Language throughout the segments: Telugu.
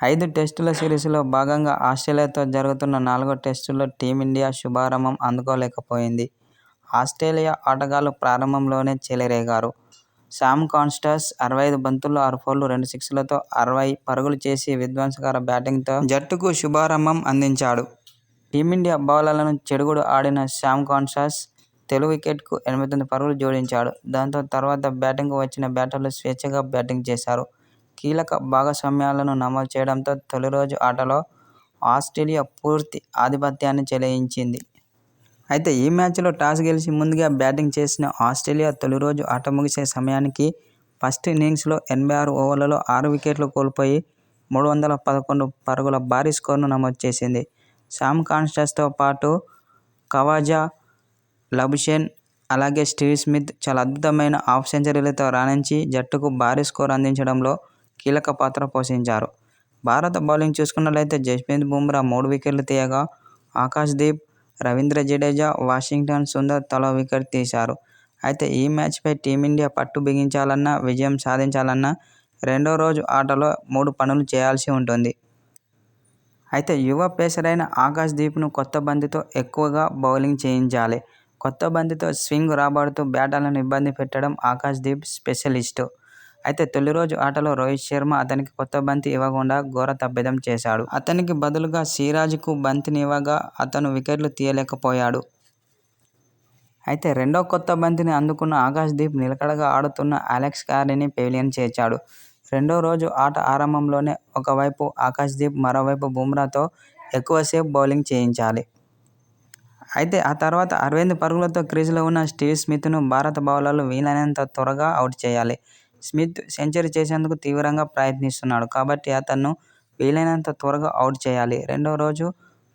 ఐదు టెస్టుల సిరీస్లో భాగంగా ఆస్ట్రేలియాతో జరుగుతున్న నాలుగో టెస్టులో టీమిండియా శుభారంభం అందుకోలేకపోయింది. ఆస్ట్రేలియా ఆటగాళ్ళు ప్రారంభంలోనే చెలరేగారు. శామ్ కన్స్టాస్ అరవై ఐదు బంతుల్లో ఆరు ఫోర్లు, రెండు సిక్స్లతో అరవై పరుగులు చేసి విధ్వంసకర బ్యాటింగ్తో జట్టుకు శుభారంభం అందించాడు. టీమిండియా బౌలర్లను చెడుగుడు ఆడిన శామ్ కన్స్టాస్ తొలి వికెట్కు ఎనభై తొమ్మిది పరుగులు జోడించాడు. దాంతో, తర్వాత బ్యాటింగ్కు వచ్చిన బ్యాటర్లు స్వేచ్ఛగా బ్యాటింగ్ చేశారు. కీలక భాగస్వామ్యాలను నమోదు చేయడంతో తొలిరోజు ఆటలో ఆస్ట్రేలియా పూర్తి ఆధిపత్యాన్ని చెలాయించింది. అయితే ఈ మ్యాచ్లో టాస్ గెలిచి ముందుగా బ్యాటింగ్ చేసిన ఆస్ట్రేలియా తొలిరోజు ఆట ముగిసే సమయానికి ఫస్ట్ ఇన్నింగ్స్లో ఎనభై ఆరు ఓవర్లలో ఆరు వికెట్లు కోల్పోయి మూడు వందల పదకొండు పరుగుల భారీ స్కోరును నమోదు చేసింది. శామ్ కన్స్టాస్తో పాటు ఖవాజా, లబుషేన్, అలాగే స్టీవ్ స్మిత్ చాలా అద్భుతమైన హాఫ్ సెంచరీలతో రాణించి జట్టుకు భారీ స్కోరు అందించడంలో కీలక పాత్ర పోషించారు. భారత బౌలింగ్ చూసుకున్నట్లయితే జస్ప్రీత్ బుమ్రా మూడు వికెట్లు తీయగా ఆకాష్ దీప్, రవీంద్ర జడేజా, వాషింగ్టన్ సుందర్ తలో వికెట్ తీశారు. అయితే ఈ మ్యాచ్పై టీమిండియా పట్టు బిగించాలన్నా, విజయం సాధించాలన్నా రెండో రోజు ఆటలో మూడు పనులు చేయాల్సి ఉంటుంది. అయితే యువ పేసరైన ఆకాష్ దీప్ను కొత్త బంతితో ఎక్కువగా బౌలింగ్ చేయించాలి. కొత్త బంతితో స్వింగ్ రాబడుతూ బ్యాటర్లను ఇబ్బంది పెట్టడం ఆకాష్ దీప్ అయితే తొలి రోజు ఆటలో రోహిత్ శర్మ అతనికి కొత్త బంతి ఇవ్వకుండా ఘోర తప్పిదం చేశాడు. అతనికి బదులుగా సిరాజ్కు బంతినివ్వగా అతను వికెట్లు తీయలేకపోయాడు. అయితే రెండో కొత్త బంతిని అందుకున్న ఆకాష్ దీప్ నిలకడగా ఆడుతున్న అలెక్స్ కార్రీని పెవిలియన్ చేర్చాడు. రెండో రోజు ఆట ఆరంభంలోనే ఒకవైపు ఆకాష్ దీప్, మరోవైపు బుమ్రాతో ఎక్కువసేపు బౌలింగ్ చేయించాలి. అయితే ఆ తర్వాత అరవింద్ పరుగులతో క్రీజులో ఉన్న స్టీవ్ స్మిత్ను భారత బౌలర్లు వీలైనంత త్వరగా అవుట్ చేయాలి. స్మిత్ సెంచరీ చేసేందుకు తీవ్రంగా ప్రయత్నిస్తున్నాడు కాబట్టి అతను వీలైనంత త్వరగా అవుట్ చేయాలి. రెండో రోజు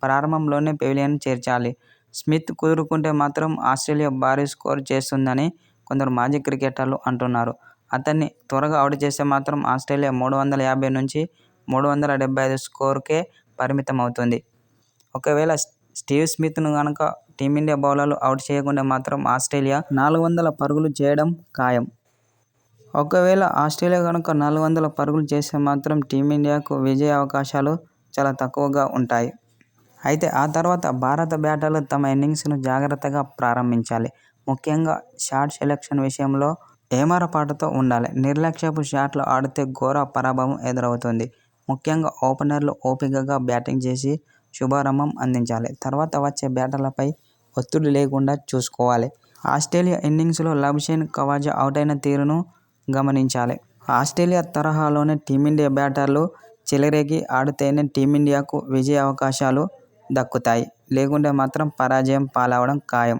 ప్రారంభంలోనే పెవిలియన్ చేర్చాలి. స్మిత్ కుదురుకుంటే మాత్రం ఆస్ట్రేలియా భారీ స్కోర్ చేస్తుందని కొందరు మాజీ క్రికెటర్లు అంటున్నారు. అతన్ని త్వరగా అవుట్ చేస్తే మాత్రం ఆస్ట్రేలియా మూడు వందల యాభై నుంచి మూడు వందల డెబ్బై ఐదు స్కోర్కే పరిమితం అవుతుంది ఒకవేళ స్టీవ్ స్మిత్ను కనుక టీమిండియా బౌలర్లు అవుట్ చేయకుంటే మాత్రం ఆస్ట్రేలియా నాలుగు వందల పరుగులు చేయడం ఖాయం. ఒకవేళ ఆస్ట్రేలియా కనుక నాలుగు వందల పరుగులు చేస్తే మాత్రం టీమిండియాకు విజయావకాశాలు చాలా తక్కువగా ఉంటాయి. అయితే ఆ తర్వాత భారత బ్యాటర్లు తమ ఇన్నింగ్స్ను జాగ్రత్తగా ప్రారంభించాలి. ముఖ్యంగా షాట్ సెలెక్షన్ విషయంలో ఏమరపాటుతో ఉండాలి. నిర్లక్ష్యపు షాట్లు ఆడితే ఘోర పరాభవం ఎదురవుతుంది. ముఖ్యంగా ఓపెనర్లు ఓపికగా బ్యాటింగ్ చేసి శుభారంభం అందించాలి. తర్వాత వచ్చే బ్యాటర్లపై ఒత్తిడి లేకుండా చూసుకోవాలి. ఆస్ట్రేలియా ఇన్నింగ్స్లో లబ్షేన్ కవాజా అవుట్ అయిన తీరును గమనించాలి. ఆస్ట్రేలియా తరహాలోనే టీమిండియా బ్యాటర్లు చెలరేగి ఆడితేనే టీమిండియాకు విజయావకాశాలు దక్కుతాయి. లేకుంటే మాత్రం పరాజయం పాలవడం ఖాయం.